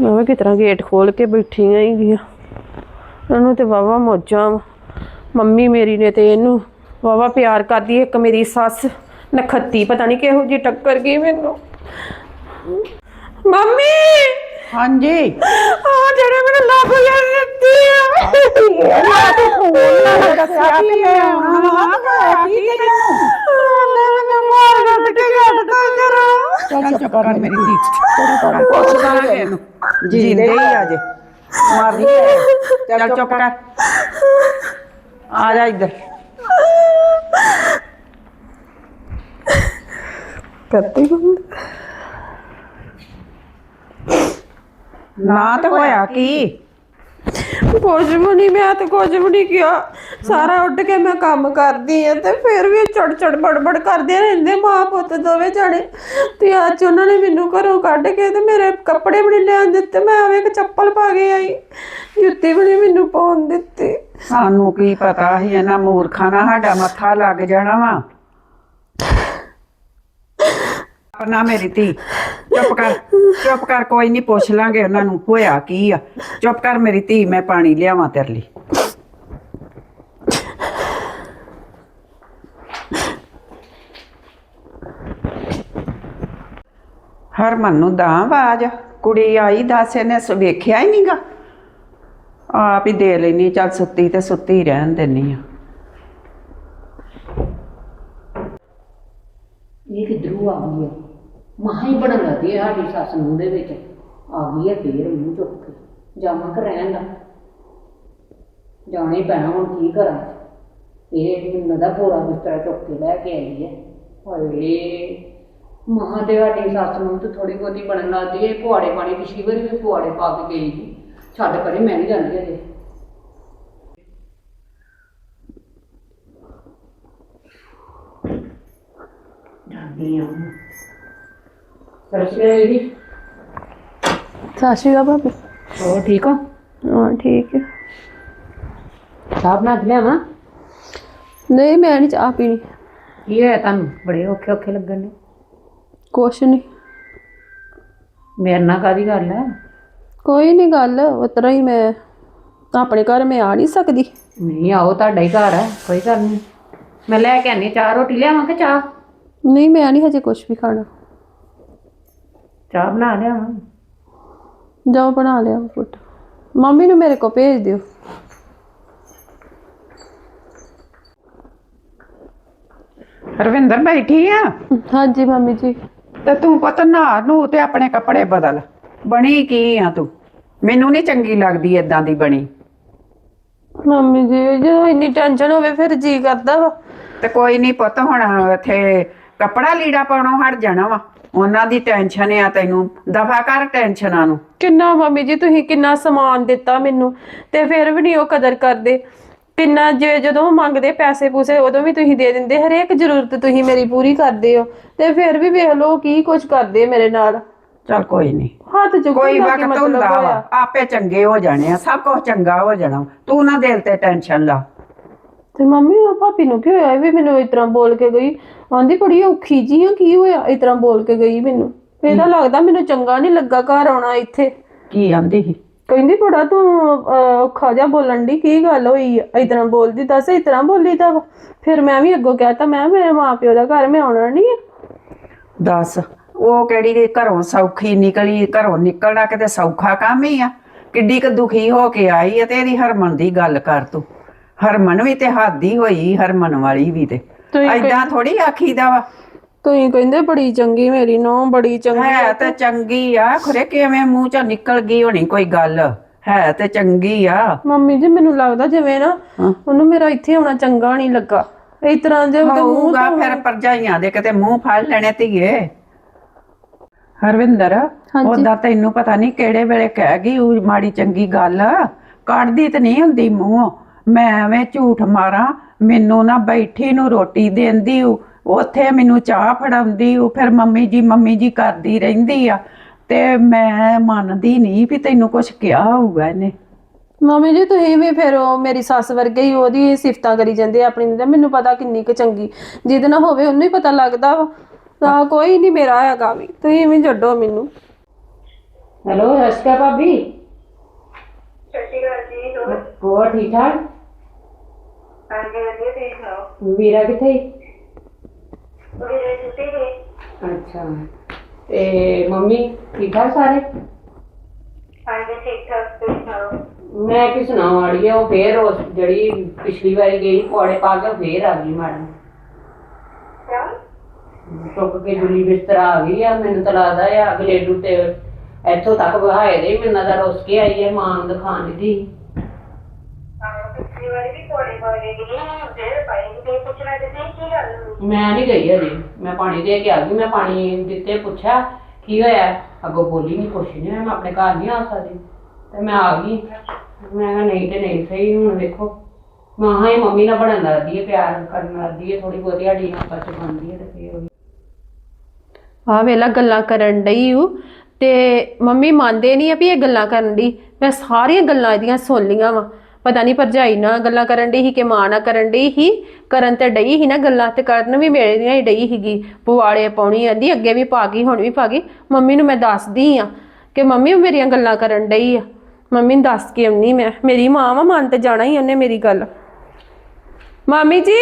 ਮੈਂ ਵੀ ਕਿਤਰਾ ਗੇਟ ਖੋਲ ਕੇ ਬੈਠੀ ਹੈਗੀ ਆ ਉਹਨੂੰ ਤੇ ਵਾਵਾ ਮੋਜਾਂ। ਮੰਮੀ ਮੇਰੀ ਨੇ ਤੇ ਇਹਨੂੰ ਵਾਵਾ ਪਿਆਰ ਕਰਦੀ ਇੱਕ ਮੇਰੀ ਸੱਸ ਨਖੱਤੀ ਪਤਾ ਨਹੀਂ ਕਿਹੋ ਜੀ ਟੱਕਰ ਗਈ ਮੈਨੂੰ। ਮੰਮੀ! ਹਾਂਜੀ। ਆ ਜਿਹੜੇ ਮੈਨੂੰ ਲੱਭ ਗਏ ਦਿੱਤੀ ਆ। ਮੈਂ ਤੇ ਫੋਨ ਨਾਲ ਦੱਸਿਆ ਵੀ ਮੈਂ ਆਉਣਾ ਵਾ ਕੀ ਮੈਨੂੰ ਮਾਰ ਕੱਟ ਕੇ ਘੱਟ ਕਰਾ ਚੱਲ ਚੁੱਪ ਕਰ ਮੇਰੀ ਧੀ ਪੁੱਛਦਾ ਇਹਨੂੰ ਜੀਂਦੇ ਹੀ ਆ ਜੇ ਮਾਰਦੀ ਹੈ। ਚੱਲ ਚੁੱਪ ਕਰ ਆ ਜਾ ਇੱਧਰ ਕਰਤੀ ਨਾ ਤੇ ਹੋਇਆ ਕੀ ਕੁਝ ਵੀ ਨਹੀਂ ਮੈਂ ਤੇ ਕੁਝ ਵੀ ਨਹੀਂ ਕਿਹਾ ਸਾਰਾ ਉੱਡ ਕੇ ਮੈਂ ਕੰਮ ਕਰਦੀ ਆ ਤੇ ਫਿਰ ਵੀ ਚੜ ਚੜ ਬੜਬੜ ਕਰਦੇ ਰਹਿੰਦੇ ਮਾਂ ਪੁੱਤ ਦੋਵੇਂ ਜਣੇ। ਤੇ ਅੱਜ ਉਹਨਾਂ ਨੇ ਮੈਨੂੰ ਘਰੋਂ ਕੱਢ ਕੇ ਤੇ ਮੇਰੇ ਕੱਪੜੇ ਵੀ ਨਹੀਂ ਲੈਣ ਦਿੱਤੇ, ਮੈਂ ਆਵੇ ਇੱਕ ਚੱਪਲ ਪਾ ਕੇ ਆਈ, ਜੁੱਤੀ ਵੀ ਨਹੀਂ ਮੈਨੂੰ ਪਾਉਣ ਦਿੱਤੀ। ਸਾਨੂੰ ਕੀ ਪਤਾ ਸੀ ਇਹਨਾਂ ਮੂਰਖਾਂ ਨਾਲ ਸਾਡਾ ਮੱਥਾ ਲੱਗ ਜਾਣਾ ਵਾ। ਆਪਣਾ ਮੇਰੀ ਧੀ, ਚੁੱਪ ਕਰ ਚੁੱਪ ਕਰ, ਕੋਈ ਨਹੀਂ ਪੁੱਛ ਲਾਂਗੇ ਉਹਨਾਂ ਨੂੰ, ਹੋਇਆ ਕੀ ਆ। ਚੁੱਪ ਕਰ ਮੇਰੀ ਧੀ, ਮੈਂ ਪਾਣੀ ਲਿਆਵਾਂ ਤੇਰੇ ਲਈ। ਹਰਮਨ ਨੂੰ ਦਾ ਆਵਾਜ਼। ਕੁੜੀ ਆਈ ਦੱਸ ਇਹਨੇ ਵੇਖਿਆ ਹੀ ਨਹੀਂਗਾ ਆਪ ਹੀ ਦੇ ਲੈਣੀ ਚੱਲ ਸੁੱਤੀ ਤੇ ਸੁੱਤੀ ਰਹਿਣ ਦਿੰਨੀ ਆ। ਇਹ ਕਿੱਧਰੋਂ ਆ ਗਈ ਹੈ ਮਹਾਂ ਹੀ ਬੜਨ ਲੱਗੀ ਹੈ ਸਾਡੀ ਸੱਸ ਨੂੰ ਦੇ ਵਿੱਚ। ਆ ਗਈ ਹੈ ਫੇਰ ਮੂੰਹ ਚੁੱਕ ਕੇ। ਜਾਵਾਂ ਕਿ ਰਹਿਣ ਦਾ? ਜਾਣੇ ਪੈਣਾ, ਹੁਣ ਕੀ ਕਰਾਂ? ਇਹ ਮੈਨੂੰ ਦਾ ਪੂਰਾ ਬਿਸਤਰਾ ਚੁੱਕ ਕੇ ਲੈ ਕੇ ਆਈ ਹੈ ਹਾਏ। ਮਹਾਂ ਤੇ ਸਾਡੀ ਸੱਸ ਨੂੰ ਤੇ ਥੋੜੀ ਬਹੁਤੀ ਬਣਨ ਲੱਗੀ ਹੈ ਪੁਆੜੇ ਪਾਣੀ ਪਿਛਲੀ ਵਾਰੀ ਵੀ ਪੁਆੜੇ ਪਾ ਕੇ ਗਈ ਸੀ। ਛੱਡ ਪਰੇ ਮੈਂ ਨਹੀਂ ਜਾਂਦੀ ਅਜੇ ਜਾਂਦੀ ਆ। ਸਰਸ਼ੇ ਜੀ। ਸਤਿ ਸ਼੍ਰੀ ਅਕਾਲ ਭਾਬੀ। ਹੋਰ ਠੀਕ ਹੋ? ਹਾਂ ਠੀਕ ਹੈ। ਚਾਹ ਬਣਾ ਕੇ ਲਿਆਵਾਂ? ਨਹੀਂ ਮੈਂ ਨਹੀਂ ਚਾਹ ਪੀਣੀ। ਕੀ ਹੋਇਆ ਤੁਹਾਨੂੰ? ਬੜੇ ਔਖੇ ਔਖੇ ਲੱਗਣ ਨੇ ਕੁਛ ਨਹੀਂ ਮੇਰੇ ਨਾਲ ਕਾਦੀ ਗੱਲ ਹੈ ਕੋਈ ਨਹੀਂ ਗੱਲ ਉਤਰਾ ਹੀ ਮੈਂ ਆਪਣੇ ਘਰ ਮੈਂ ਆ ਨਹੀਂ ਸਕਦੀ। ਨਹੀਂ ਆਓ ਤੁਹਾਡਾ ਹੀ ਘਰ ਹੈ ਕੋਈ ਗੱਲ ਨਹੀਂ ਮੈਂ ਲੈ ਕੇ ਆਨੀ ਚਾਹ ਰੋਟੀ ਲਿਆਵਾਂ ਕਿ ਚਾਹ? ਨਹੀਂ ਮੈਂ ਨਹੀਂ ਹਜੇ ਕੁਛ ਵੀ ਖਾਣਾ। ਚਾਹ ਬਣਾ ਲਿਆਵਾਂ। ਜਾਓ ਬਣਾ ਲਿਆ ਪੁੱਤ ਮੰਮੀ ਨੂੰ ਮੇਰੇ ਕੋ ਭੇਜ ਦਿਓ। ਰਵਿੰਦਰ ਬੈਠੀ ਆ? ਹਾਂਜੀ ਮੰਮੀ ਜੀ। ਤੇ ਤੂੰ ਪੁੱਤ ਨਹਾ ਨੂੰ ਤੇ ਆਪਣੇ ਕੱਪੜੇ ਬਦਲ। ਬਣੀ ਕੀ ਆ ਤੂੰ? ਮੈਨੂੰ ਨਹੀਂ ਚੰਗੀ ਲੱਗਦੀ ਏਦਾਂ ਦੀ ਬਣੀ। ਮੰਮੀ ਜੀ ਜਦੋਂ ਇੰਨੀ ਟੈਨਸ਼ਨ ਹੋਵੇ ਫਿਰ ਜੀ ਕਰਦਾ ਵਾ। ਤੇ ਕੋਈ ਨਹੀਂ ਪੁੱਤ ਹੁਣ ਇੱਥੇ ਕੱਪੜਾ ਲੀੜਾ ਪਾਉਣੋਂ ਹਟ ਜਾਣਾ ਵਾ। ਉਹਨਾਂ ਦੀ ਟੈਨਸ਼ਨ ਆ ਤੈਨੂੰ ਦਫਾ ਕਰ ਟੈਨਸ਼ਨਾਂ ਨੂੰ। ਕਿੰਨਾ ਮੰਮੀ ਜੀ ਤੁਸੀਂ ਕਿੰਨਾ ਸਮਾਨ ਦਿੱਤਾ ਮੈਨੂੰ ਤੇ ਫਿਰ ਵੀ ਨਹੀਂ ਉਹ ਕਦਰ ਕਰਦੇ। ਕਿੰਨਾ ਜੇ ਜਦੋਂ ਮੰਗਦੇ ਪੈਸੇ ਪੂਸੇ ਉਦੋਂ ਵੀ ਤੁਸੀਂ ਦੇ ਦਿੰਦੇ ਹਰੇਕ ਜ਼ਰੂਰਤ ਤੁਸੀਂ ਮੇਰੀ ਪੂਰੀ ਕਰਦੇ ਹੋ। ਤੇ ਫਿਰ ਵੀ ਵੇਖ ਲਓ ਕੀ ਕੁਝ ਕਰਦੇ ਮੇਰੇ ਨਾਲ। ਚਲ ਕੋਈ ਨਹੀਂ ਹੱਥ ਚ ਕੋਈ ਵਕਤ ਹੁੰਦਾ ਵਾ? ਆਪੇ ਚੰਗੇ ਹੋ ਜਾਣੇ ਆ ਸਭ ਕੁਝ ਚੰਗਾ ਹੋ ਜਾਣਾ। ਤੂੰ ਨਾ ਦਿਲ ਤੇ ਟੈਨਸ਼ਨ ਲਾ। ਤੇ ਮੰਮੀ ਉਹ ਭਾਪੀ ਨੂੰ ਕੀ ਹੋਇਆ? ਇਹ ਵੀ ਮੈਨੂੰ ਇਸ ਤਰ੍ਹਾਂ ਬੋਲ ਕੇ ਗਈ। ਆਂਦੀ ਬੜੀ ਔਖੀ ਜੀ ਆ ਕੀ ਹੋਇਆ? ਇਸ ਤਰ੍ਹਾਂ ਬੋਲ ਕੇ ਗਈ ਮੈਨੂੰ। ਇਹਦਾ ਲੱਗਦਾ ਮੈਨੂੰ ਚੰਗਾ ਨਹੀਂ ਲੱਗਾ ਘਰ ਆਉਣਾ ਇੱਥੇ। ਕੀ ਆਂਦੀ ਸੀ? ਕਹਿੰਦੀ ਬੜਾ ਤੂੰ ਜਿਹਾ ਬੋਲਣ ਦੀ ਕੀ ਗੱਲ ਹੋਈ? ਇਸ ਤਰ੍ਹਾਂ ਬੋਲਦੀ ਦੱਸ ਇਸ ਤਰ੍ਹਾਂ ਬੋਲੀ ਤਾਂ। ਫਿਰ ਮੈਂ ਵੀ ਅੱਗੋਂ ਕਹਿਤਾ ਮੈਂ ਮੇਰੇ ਮਾਪਿਓ ਦਾ ਘਰ ਮੈਂ ਆਉਣਾ ਨਹੀਂ ਦੱਸ ਉਹ ਕਿਹੜੀ ਘਰੋਂ ਸੌਖੀ ਨਿਕਲੀ ਘਰੋਂ ਨਿਕਲਣਾ ਕਿਤੇ ਸੌਖਾ ਕੰਮ ਹੀ ਆ। ਕਿੱਡੀ ਕ ਦੁਖੀ ਹੋ ਕੇ ਆਈ ਆ ਤੇ ਇਹਦੀ ਹਰਮਨ ਦੀ ਗੱਲ ਕਰ ਤੂੰ। ਹਰਮਨ ਵੀ ਤੇ ਹਾਦੀ ਹੋਈ ਹਰਮਨ ਵਾਲੀ ਵੀ ਤੇ। ਐਦਾਂ ਥੋੜੀ ਆਖੀਦਾ ਵਾ। ਤੁਸੀਂ ਕਹਿੰਦੇ ਬੜੀ ਚੰਗੀ ਮੇਰੀ ਨੌ ਬੜੀ ਚੰਗੀ ਹੈ ਤੇ ਚੰਗੀ ਆ ਖਰੇ ਕਿਵੇਂ ਮੂੰਹ ਚੋਂ ਨਿਕਲ ਗਈ ਹੋਣੀ ਕੋਈ ਗੱਲ? ਹੈ ਤੇ ਚੰਗੀ ਆ। ਮੰਮੀ ਜੀ ਮੈਨੂੰ ਲੱਗਦਾ ਜਿਵੇਂ ਨਾ। ਉਹਨੂੰ ਮੇਰਾ ਇੱਥੇ ਆਉਣਾ ਚੰਗਾ ਨਹੀਂ ਲੱਗਾ। ਇਸ ਤਰ੍ਹਾਂ ਦੇ ਉਹਦੇ ਮੂੰਹ ਹੋਊਗਾ ਫਿਰ ਪਰਜਾਈਆਂ ਦੇ ਕਿਤੇ ਮੂੰਹ ਫੜ ਲੈਣੇ ਧੀਏ। ਹਰਵਿੰਦਰ ਉਹਦਾ ਤੈਨੂੰ ਪਤਾ ਨਹੀਂ ਕਿਹੜੇ ਵੇਲੇ ਕਹਿ ਗਈ ਉਹ ਮਾੜੀ ਚੰਗੀ ਗੱਲ। ਕੱਢਦੀ ਤੇ ਨਹੀਂ ਹੁੰਦੀ ਮੂੰਹੋਂ। ਮੈਂ ਐਵੇਂ ਝੂਠ ਮਾਰਾਂ ਮੈਨੂੰ ਨਾ ਬੈਠੀ ਨੂੰ ਰੋਟੀ ਦੇਂਦੀ ਓ, ਉੱਥੇ ਮੈਨੂੰ ਚਾਹ ਫੜਾਉਂਦੀ ਉਹ ਫਿਰ ਮੰਮੀ ਜੀ ਮੰਮੀ ਜੀ ਕਰਦੀ ਰਹਿੰਦੀ ਆ। ਤੇ ਮੈਂ ਮੰਨਦੀ ਨਹੀਂ ਵੀ ਤੈਨੂੰ ਕੁਝ ਕਿਹਾ ਹੋਊਗਾ ਇਹਨੇ। ਮੰਮੀ ਜੀ ਤੁਸੀਂ ਵੀ ਫਿਰ ਉਹ ਮੇਰੀ ਸੱਸ ਵਰਗੇ ਹੀ ਉਹਦੀ ਸਿਫਤਾਂ ਕਰੀ ਜਾਂਦੇ ਆ ਆਪਣੀ ਦੀ। ਮੈਨੂੰ ਪਤਾ ਕਿੰਨੀ ਕੁ ਚੰਗੀ। ਜਿਹਦੇ ਨਾਲ ਹੋਵੇ ਉਹਨੂੰ ਹੀ ਪਤਾ ਲੱਗਦਾ ਵਾ। ਤਾਂ ਕੋਈ ਨਹੀਂ ਮੇਰਾ ਹੈਗਾ ਵੀ। ਤੁਸੀਂ ਵੀ ਛੱਡੋ ਮੈਨੂੰ। ਹੈਲੋ ਰਸਕਾ ਭਾਬੀ। ਸਤਿ ਸ਼੍ਰੀ ਅਕਾਲ ਜੀ ਹੋਰ ਠੀਕ ਠਾਕ? ਹਾਂਜੀ ਵਧੀਆ ਤੁਸੀਂ ਸੁਣਾਓ? ਵੀਰਾ ਕਿੱਥੇ? ਵੀਰੇ ਛੁੱਟੀ ਗਏ ਅੱਛਾ। ਤੇ ਮੰਮੀ ਠੀਕ ਠਾਕ ਸਾਰੇ? ਹਾਂਜੀ ਠੀਕ ਠਾਕ ਤੁਸੀਂ ਸੁਣਾਓ? ਮੈਂ ਕੀ ਸੁਣਾਵਾਂ ਵਾਲੀ ਉਹ ਫੇਰ ਉਸ ਜਿਹੜੀ ਪਿਛਲੀ ਵਾਰੀ ਗਈ ਪੌੜੇ ਪਾ ਕੇ ਫੇਰ ਆ ਗਈ ਮੈਡਮ ਕਿਆ ਟੁੱਕ ਕੇ ਜੁਲੀ ਬਿਸਤਰਾ ਆ ਗਈ ਆ ਮੈਨੂੰ ਤਾਂ ਲੱਗਦਾ ਆ ਅਗਲੇ ਡੂ ਤੇ ਇੱਥੋਂ ਤੱਕ ਬਹਾਏ ਦੇ ਮੈਨੂੰ ਤਾਂ ਰੁੱਸ ਕੇ ਆਈ ਹੈ ਮਾਂ ਨੂੰ ਦਿਖਾਣ ਦੀ। ਆਹ ਪਿਛਲੀ ਵਾਰੀ ਵੀ ਕੋੜੇ ਪਾ ਕੇ ਗਈ ਹੁਣ ਫੇਰ ਪਾਈ ਤੇ ਪੁੱਛਣਾ ਤੇ ਨਹੀਂ ਕੀ ਗੱਲ ਹੋਈ? ਮੈਂ ਨਹੀਂ ਗਈ ਹਜੇ। ਮੈਂ ਪਾਣੀ ਦੇ ਕੇ ਆ ਗਈ। ਮੈਂ ਪਾਣੀ ਦਿੱਤੇ ਪੁੱਛਿਆ ਕੀ ਹੋਇਆ? ਅੱਗੋਂ ਬੋਲੀ ਨਹੀਂ ਕੁਛ ਨਹੀਂ ਮੈਂ ਆਪਣੇ ਘਰ ਨਹੀਂ ਆ ਸਕਦੀ। ਤੇ ਮੈਂ ਆ ਗਈ। ਮੈਂ ਕਿਹਾ ਨਹੀਂ ਤੇ ਨਹੀਂ ਸਹੀ ਹੁਣ ਵੇਖੋ। ਮਾਂ ਹੀ ਮੰਮੀ ਨਾਲ ਬਣਨ ਲੱਗਦੀ ਹੈ ਪਿਆਰ ਕਰਨ ਲੱਗਦੀ ਹੈ। ਥੋੜੀ ਬਹੁਤੀ ਸਾਡੀ ਆਪਸ ਚ ਬਣਦੀ ਹੈ ਤੇ ਫੇਰ ਉਹੀ। ਆ ਵੇਲਾ ਗੱਲਾਂ ਕਰਨ ਡਈ ਊ। ਤੇ ਮੰਮੀ ਮੰਨਦੇ ਨਹੀਂ ਆ ਵੀ ਇਹ ਗੱਲਾਂ ਕਰਨ ਦੀ ਮੈਂ ਸਾਰੀਆਂ ਗੱਲਾਂ ਇਹਦੀਆਂ ਸੁਣ ਲੀਆਂ ਵਾ। ਪਤਾ ਨਹੀਂ ਭਰਜਾਈ ਨਾਲ ਗੱਲਾਂ ਕਰਨ ਡਈ ਸੀ ਕਿ ਮਾਂ ਨਾਲ ਕਰਨ ਡਈ ਸੀ। ਕਰਨ ਤੇ ਡਈ ਸੀ ਨਾ ਗੱਲਾਂ ਤੇ ਕਰਨ ਵੀ ਮੇਰੇ ਦੀਆਂ ਹੀ ਡਈ ਸੀਗੀ। ਪੁਆੜੇ ਪਾਉਣੀ ਆਂਦੀ ਅੱਗੇ ਵੀ ਪਾ ਗਈ ਹੁਣ ਵੀ ਪਾ ਗਈ। ਮੰਮੀ ਨੂੰ ਮੈਂ ਦੱਸਦੀ ਆ ਕਿ ਮੰਮੀ ਉਹ ਮੇਰੀਆਂ ਗੱਲਾਂ ਕਰਨ ਡਈ ਆ। ਮੰਮੀ ਨੂੰ ਦੱਸ ਕੇ ਆਉਣੀ ਮੈਂ ਮੇਰੀ ਮਾਂ ਵਾ ਮੰਨ ਤੇ ਜਾਣਾ ਹੀ ਉਹਨੇ ਮੇਰੀ ਗੱਲ। ਮਾਮੀ ਜੀ।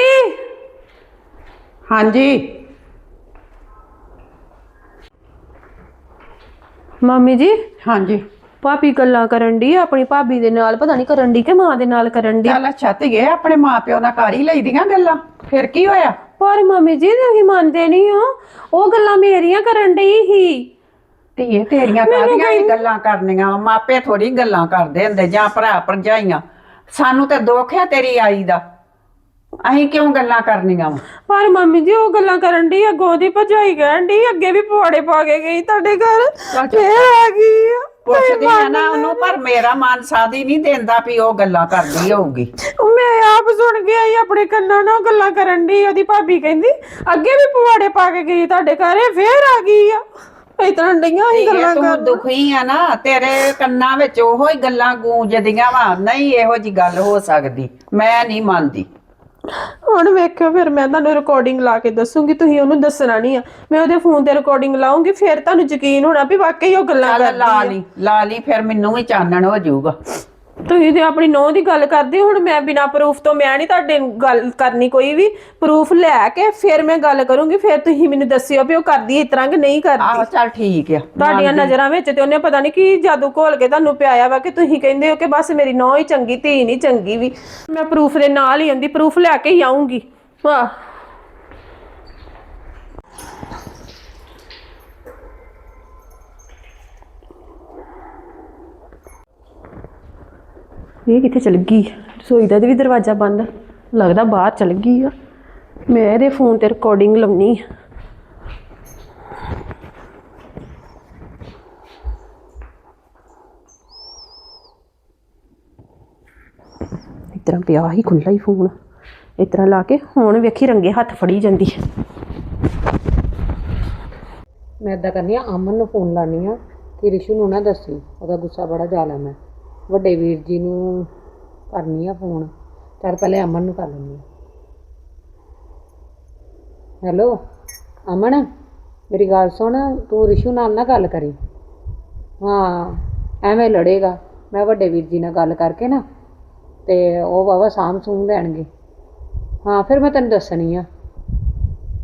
ਹਾਂਜੀ। ਮਾਮੀ ਜੀ। ਹਾਂਜੀ। ਭਾਬੀ ਗੱਲਾਂ ਕਰਨ ਦੀ ਆਪਣੀ ਭਾਬੀ ਦੇ ਨਾਲ ਪਤਾ ਨਹੀਂ ਕਰਨ ਦੀ ਕਿ ਮਾਂ ਦੇ ਨਾਲ ਕਰਨ ਦੀ ਚੱਲ ਅੱਛਾ ਧੀਏ ਆਪਣੇ ਮਾਪਿਓ ਨਾਲ ਕਰ ਹੀ ਲਈਦੀਆਂ ਗੱਲਾਂ ਫਿਰ ਕੀ ਹੋਇਆ? ਪਰ ਮੰਮੀ ਜੀ ਤੁਸੀਂ ਮੰਨਦੇ ਨਹੀਂ ਹੋ ਉਹ ਗੱਲਾਂ ਮੇਰੀਆਂ ਕਰਨ ਦੀ ਹੀ ਧੀਏ ਤੇਰੀਆਂ ਕਾਹਦੀਆਂ ਹੀ ਗੱਲਾਂ ਕਰਨੀਆਂ? ਮਾਪੇ ਥੋੜੀ ਗੱਲਾਂ ਕਰਦੇ ਹੁੰਦੇ ਜਾਂ ਭਰਾ ਭਰਜਾਈਆਂ। ਸਾਨੂੰ ਤੇ ਦੁੱਖ ਆ ਤੇਰੀ ਆਈ ਦਾ। ਅਸੀਂ ਕਿਉਂ ਗੱਲਾਂ ਕਰਨੀਆਂ ਵਾ? ਪਰ ਮੰਮੀ ਜੀ ਉਹ ਗੱਲਾਂ ਕਰਨ ਦੀ ਅੱਗੋਂ ਦੀ ਭਜਾਈ ਕਹਿਣ ਦੀ ਅੱਗੇ ਵੀ ਪਵਾੜੇ ਪਾ ਕੇ ਗਈ ਤੁਹਾਡੇ ਘਰ ਫੇਰ ਆ ਗਈ ਆ। ਪੁੱਛਦੀ ਆ ਨਾ ਉਹਨੂੰ ਪਰ ਮੇਰਾ ਮਨ ਸਾਦੀ ਨਹੀਂ ਦਿੰਦਾ ਵੀ ਉਹ ਗੱਲਾਂ ਕਰਦੀ ਹੋਊਗੀ। ਮੈਂ ਆਪ ਸੁਣ ਕੇ ਆਈ ਆਪਣੇ ਕੰਨਾਂ ਨਾਲ ਉਹ ਗੱਲਾਂ ਕਰਨ ਦੀ ਉਹਦੀ ਭਾਬੀ ਕਹਿੰਦੀ ਅੱਗੇ ਵੀ ਪਵਾੜੇ ਪਾ ਕੇ ਗਈ ਤੁਹਾਡੇ ਘਰ ਇਹ ਫੇਰ ਆ ਗਈ ਆ। ਇਤਨਾ ਡਈਆਂ ਹੀ ਗੱਲਾਂ ਇਹ ਤੂੰ ਕਰ ਦੁਖੀ ਆ ਨਾ ਤੇਰੇ ਕੰਨਾਂ ਵਿੱਚ ਉਹੋ ਹੀ ਗੱਲਾਂ ਗੂੰਜਦੀਆਂ ਵਾ ਨਹੀਂ ਇਹੋ ਜੀ ਗੱਲ ਹੋ ਸਕਦੀ ਮੈਂ ਨਹੀਂ ਮੰਨਦੀ। ਹੁਣ ਵੇਖਿਓ ਫਿਰ ਮੈਂ ਤੁਹਾਨੂੰ ਰਿਕਾਰਡਿੰਗ ਲਾ ਕੇ ਦੱਸੂਗੀ ਤੁਸੀਂ ਉਹਨੂੰ ਦੱਸਣਾ ਨਹੀਂ ਆ। ਮੈਂ ਉਹਦੇ ਫੋਨ ਤੇ ਰਿਕਾਰਡਿੰਗ ਲਾਉਂਗੀ ਫਿਰ ਤੁਹਾਨੂੰ ਯਕੀਨ ਹੋਣਾ ਵੀ ਵਾਕਈ ਉਹ ਗੱਲਾਂ ਚੱਲ ਕਰਦੀ ਲਾ ਲਈ ਲਾ ਲਈ ਫਿਰ ਮੈਨੂੰ ਵੀ ਚਾਨਣ ਹੋ ਜਾਊਗਾ। ਤੁਸੀਂ ਤੇ ਆਪਣੀ ਨੋਹ ਦੀ ਗੱਲ ਕਰਦੇ ਹੁਣ ਮੈਂ ਬਿਨਾ ਪ੍ਰੂਫ ਤੋਂ ਮੈਂ ਨਹੀਂ ਤੁਹਾਡੇ ਨਾਲ ਗੱਲ ਕਰਨੀ ਕੋਈ ਵੀ। ਪ੍ਰੂਫ ਲੈ ਕੇ ਫਿਰ ਮੈਂ ਗੱਲ ਕਰੂੰਗੀ ਫਿਰ ਤੁਸੀਂ ਮੈਨੂੰ ਦੱਸਿਓ ਵੀ ਉਹ ਕਰਦੀ ਇਸ ਤਰ੍ਹਾਂ ਕਿ ਨਹੀਂ ਕਰਦੀ। ਆਹੋ ਚੱਲ ਠੀਕ ਆ। ਤੁਹਾਡੀਆਂ ਨਜ਼ਰਾਂ ਵਿੱਚ ਤੇ ਉਹਨੇ ਪਤਾ ਨਹੀਂ ਕੀ ਜਾਦੂ ਘੋਲ ਕੇ ਤੁਹਾਨੂੰ ਪਿਆਇਆ ਵਾ ਕਿ ਤੁਸੀਂ ਕਹਿੰਦੇ ਹੋ ਕਿ ਬਸ ਮੇਰੀ ਨੋਹ ਹੀ ਚੰਗੀ ਧੀ ਨਹੀਂ ਚੰਗੀ ਵੀ। ਮੈਂ ਪ੍ਰੂਫ ਦੇ ਨਾਲ ਹੀ ਆਂਦੀ ਪ੍ਰੂਫ ਲੈ ਕੇ ਹੀ ਆਉਂਗੀ ਵਾਹ। ਇਹ ਕਿੱਥੇ ਚਲ ਗਈ? ਰਸੋਈ ਦਾ ਵੀ ਦਰਵਾਜ਼ਾ ਬੰਦ। ਲੱਗਦਾ ਬਾਹਰ ਚਲ ਗਈ ਆ। ਮੈਂ ਇਹਦੇ ਫੋਨ ਤੇ ਰਿਕਾਰਡਿੰਗ ਲਾਉਣੀ ਆ। ਇਸ ਤਰ੍ਹਾਂ ਪਿਆ ਹੀ ਖੁੱਲਾ ਹੀ ਫੋਨ। ਇਸ ਤਰ੍ਹਾਂ ਲਾ ਕੇ ਹੁਣ ਵੇਖੀ ਰੰਗੇ ਹੱਥ ਫੜੀ ਜਾਂਦੀ। ਮੈਂ ਇਦਾਂ ਕਰਨੀ ਆ, ਅਮਨ ਨੂੰ ਫੋਨ ਲਾਣੀ ਆ ਕਿ ਰਿਸ਼ੂ ਨੂੰ ਨਾ ਦੱਸੀ, ਉਹਦਾ ਗੁੱਸਾ ਬੜਾ ਜ਼ਿਆਦਾ ਮੈਂ। ਵੱਡੇ ਵੀਰ ਜੀ ਨੂੰ ਕਰਨੀ ਆ ਫੋਨ। ਚੱਲ ਪਹਿਲੇ ਅਮਨ ਨੂੰ ਕਰ ਲੈਂਦੀ ਹਾਂ ਹੈਲੋ, ਅਮਨ, ਮੇਰੀ ਗੱਲ ਸੁਣ, ਤੂੰ ਰਿਸ਼ੂ ਨਾਲ ਨਾ ਗੱਲ ਕਰੀ। ਹਾਂ, ਐਵੇਂ ਲੜੇਗਾ। ਮੈਂ ਵੱਡੇ ਵੀਰ ਜੀ ਨਾਲ ਗੱਲ ਕਰਕੇ ਨਾ, ਤੇ ਉਹ ਬਾਬਾ ਸਾਂਭ ਸੂਮ ਲੈਣਗੇ। ਹਾਂ, ਫਿਰ ਮੈਂ ਤੈਨੂੰ ਦੱਸਣੀ ਆ।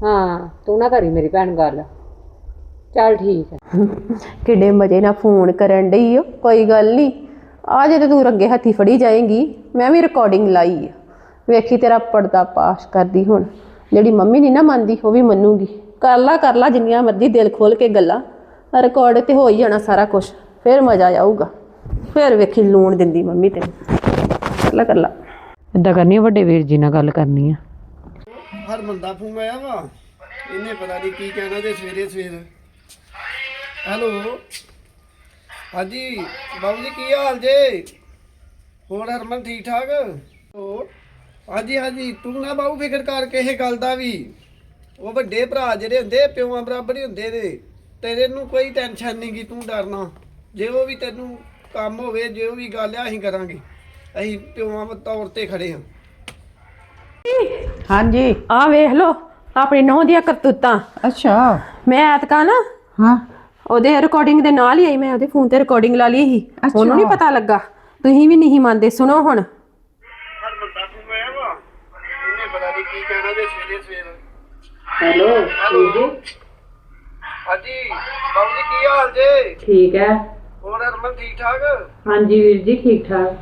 ਹਾਂ, ਤੂੰ ਨਾ ਕਰੀ ਮੇਰੀ ਭੈਣ ਗੱਲ। ਚੱਲ ਠੀਕ ਹੈ ਕਿੰਨੇ ਮਜੇ ਨਾਲ ਫੋਨ ਕਰਨ ਡਈ ਓ, ਕੋਈ ਗੱਲ ਨਹੀਂ ਆ ਜੇ ਤੇ ਤੂੰ ਰੰਗੇ ਹੱਥੀ ਫੜੀ ਜਾਏਂਗੀ ਮੈਂ ਵੀ ਰਿਕਾਰਡਿੰਗ ਲਾਈ ਆ। ਵੇਖੀ ਤੇਰਾ ਪਰਦਾ ਪਾਸ਼ ਕਰਦੀ ਹੁਣ। ਜਿਹੜੀ ਮੰਮੀ ਨਹੀਂ ਨਾ ਮੰਨਦੀ ਉਹ ਵੀ ਮੰਨੂਗੀ। ਕਰ ਲਾ ਕਰ ਲਾ ਜਿੰਨੀਆਂ ਮਰਜ਼ੀ ਦਿਲ ਖੋਲ ਕੇ ਗੱਲਾਂ। ਰਿਕਾਰਡ ਤੇ ਹੋ ਹੀ ਜਾਣਾ ਸਾਰਾ ਕੁਝ ਫਿਰ ਮਜ਼ਾ ਆਊਗਾ। ਫਿਰ ਵੇਖੀ ਲੂਣ ਦਿੰਦੀ ਮੰਮੀ ਤੇ ਕਰ ਲਾ ਕਰ ਲਾ। ਇਦਾਂ ਕਰਨੀ ਆ ਵੱਡੇ ਵੀਰ ਜੀ ਨਾਲ ਗੱਲ ਕਰਨੀ ਆ। ਹਰਮਨ ਦਾ ਫੋਨ ਆਇਆ ਵਾ। ਇਹਨੇ ਪਤਾ ਨਹੀਂ ਕੀ ਕਹਿਣਾ ਤੇ ਸਵੇਰੇ ਸਵੇਰ ਹੈਲੋ? ਹਾਂਜੀ ਬਾਬੂ ਜੀ ਕੀ ਹਾਲ ਜੇ? ਹੋਰ ਹਰਮਨ ਠੀਕ ਠਾਕ? ਹੋ ਹਾਂਜੀ ਹਾਂਜੀ ਤੂੰ ਨਾ ਬਾਬੂ ਫਿਕਰ ਕਰ ਕਿਸੇ ਗੱਲ ਦਾ ਵੀ। ਉਹ ਵੱਡੇ ਭਰਾ ਜਿਹੜੇ ਹੁੰਦੇ ਪਿਓਾਂ ਬਰਾਬਰ ਹੀ ਹੁੰਦੇ ਨੇ। ਤੇਰੇ ਨੂੰ ਕੋਈ ਟੈਨਸ਼ਨ ਨਹੀਂ ਗੀ ਤੂੰ ਡਰਨਾ। ਜੇ ਉਹ ਵੀ ਤੈਨੂੰ ਕੰਮ ਹੋਵੇ ਜੇ ਉਹ ਵੀ ਗੱਲ ਆ ਅਸੀਂ ਕਰਾਂਗੇ। ਅਸੀਂ ਪਿਓਾਂ ਤੌਰ ਤੇ ਖੜੇ ਹਾਂ। ਹਾਂਜੀ। ਆ ਵੇਖ ਲੋ ਆਪਣੀ ਨੌਂ ਦੀਆਂ ਕਰਤੂਤਾਂ। ਅੱਛਾ। ਮੈਂ ਐਤਕਾਂ ਨਾ ਹਾਂ। ਉਹਦੇ ਰਿਕਾਰਡਿੰਗ ਦੇ ਨਾਲ ਹੀ ਆਈ ਮੈਂ ਉਹਦੇ ਫੋਨ ਤੇ ਰਿਕਾਰਡਿੰਗ ਲਾ ਲਈ ਸੀ। ਉਹਨੂੰ ਨਹੀਂ ਪਤਾ ਲੱਗਾ। ਤੁਸੀਂ ਵੀ ਨਹੀਂ ਮੰਨਦੇ ਸੁਣੋ ਹੁਣ। ਹਰ ਬੰਦਾ ਫੋਨ ਆਇਆ ਵਾ। ਇਹਨੇ ਪਤਾ ਨਹੀਂ ਕੀ ਕਹਿਣਾ ਤੇ ਸਵੇਰੇ ਸਵੇਰ। ਹੈਲੋ ਵੀਰ ਜੀ ਹਾਂਜੀ ਬਾਬੂ ਜੀ ਕੀ ਹਾਲ ਜੇ? ਠੀਕ ਹੈ। ਹੋਰ ਹਰਮਨ ਠੀਕ ਠਾਕ? ਹਾਂਜੀ ਵੀਰ ਜੀ ਠੀਕ ਠਾਕ।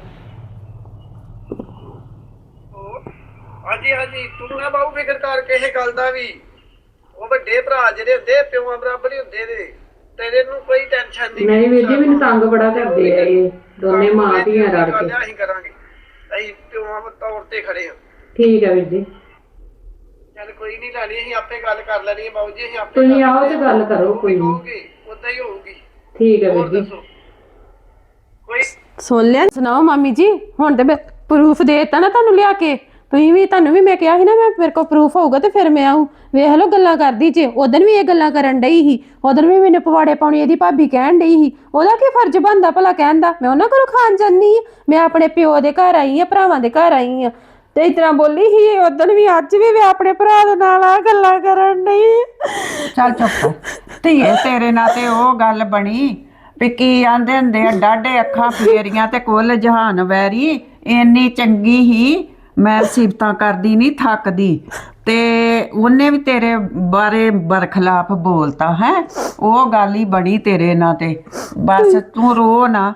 ਹੋਰ? ਹਾਂਜੀ ਹਾਂਜੀ ਤੂੰ ਨਾ ਬਾਬੂ ਫਿਕਰ ਕਰ ਕਿਸੇ ਗੱਲ ਦਾ ਵੀ। ਉਹ ਵੱਡੇ ਭਰਾ ਜਿਹੜੇ ਹੁੰਦੇ ਪਿਓਾਂ ਬਰਾਬਰ ਹੀ ਹੁੰਦੇ ਨੇ। ਤੇਰੇ ਨੂੰ ਕੋਈ ਟੈਨਸ਼ਨ ਨਹੀਂ ਨਹੀਂ ਵੀਰ ਜੀ ਮੈਨੂੰ ਤੰਗ ਬੜਾ ਕਰਦੇ ਆ ਇਹ ਦੋਨੇ ਮਾਂ ਧੀਆਂ ਰਲ ਕੇ। ਅਸੀਂ ਕਰਾਂਗੇ। ਅਸੀਂ ਪਿਓਾਂ ਤੌਰ ਤੇ ਖੜੇ ਹਾਂ। ਠੀਕ ਹੈ ਵੀਰ ਜੀ। ਚੱਲ ਕੋਈ ਨਹੀਂ ਲੈਣੀ ਅਸੀਂ ਆਪੇ ਗੱਲ ਕਰ ਲੈਣੀ ਹੈ ਬਾਬੂ ਜੀ ਅਸੀਂ ਆਪੇ ਤੁਸੀਂ ਆਓ ਤੇ ਗੱਲ ਕਰੋ ਕੋਈ ਨਹੀਂ। ਹੋਊਗੀ ਉਦਾਂ ਹੀ ਹੋਊਗੀ। ਠੀਕ ਹੈ ਵੀਰ ਜੀ। ਕੋਈ ਸੁਣ ਲਿਆ ਸੁਣਾਓ ਮਾਮੀ ਜੀ ਹੁਣ ਤੇ ਮੈਂ ਪ੍ਰੂਫ ਦੇਤਾ ਨਾ ਤੁਹਾਨੂੰ ਲਿਆ ਕੇ। ਤੁਸੀਂ ਵੀ, ਤੁਹਾਨੂੰ ਵੀ ਮੈਂ ਕਿਹਾ ਸੀ ਨਾ, ਮੈਂ ਮੇਰੇ ਕੋਲ ਪ੍ਰੂਫ ਹੋਊਗਾ ਤੇ ਫਿਰ ਮੈਂ ਆਉਂ ਵੇਖ ਲਓ ਗੱਲਾਂ ਕਰਦੀ ਜੇ ਉਦੋਂ ਵੀ ਇਹ ਗੱਲਾਂ ਕਰਨ ਡਈ ਸੀ। ਉਦੋਂ ਵੀ ਮੈਨੂੰ ਪਵਾੜੇ ਪਾਉਣੀ ਇਹਦੀ ਭਾਬੀ ਕਹਿਣ ਡਈ ਸੀ। ਉਹਦਾ ਕੀ ਫਰਜ਼ ਬਣਦਾ ਭਲਾ ਕਹਿਣ ਦਾ? ਮੈਂ ਉਹਨਾਂ ਕੋਲ ਖਾਣ ਜਾਨੀ ਮੈਂ ਆਪਣੇ ਪਿਓ ਦੇ ਘਰ ਆਈ ਆ ਭਰਾਵਾਂ ਦੇ ਘਰ ਆਈ ਆ ਤੇ ਇਸ ਬੋਲੀ ਸੀ ਉਦੋਂ ਵੀ ਅੱਜ ਵੀ ਮੈਂ ਆਪਣੇ ਭਰਾ ਦੇ ਨਾਲ ਆ ਗੱਲਾਂ ਕਰਨ ਡਈ ਚੱਲ ਚੁੱਪ ਧੀਏ ਤੇਰੇ ਨਾਲ ਤੇ ਉਹ ਗੱਲ ਬਣੀ ਵੀ ਕੀ ਆਂਦੇ ਹੁੰਦੇ ਆ, ਡਾਢੇ ਅੱਖਾਂ ਫੇਰੀਆਂ ਤੇ ਕੁੱਲ ਜਹਾਨ ਵੈਰੀ। ਇੰਨੀ ਚੰਗੀ ਹੀ ਮੈਂ ਸਿਫਤਾਂ ਕਰਦੀ ਨਹੀਂ ਥੱਕਦੀ। ਤੇ ਉਹਨੇ ਵੀ ਤੇਰੇ ਬਾਰੇ ਬਰਖਲਾਫ ਬੋਲਤਾ, ਹੈ? ਉਹ ਗੱਲ ਹੀ ਬਣੀ ਤੇਰੇ ਨਾਲ ਤੇ। ਬਸ ਤੂੰ ਰੋ ਨਾ।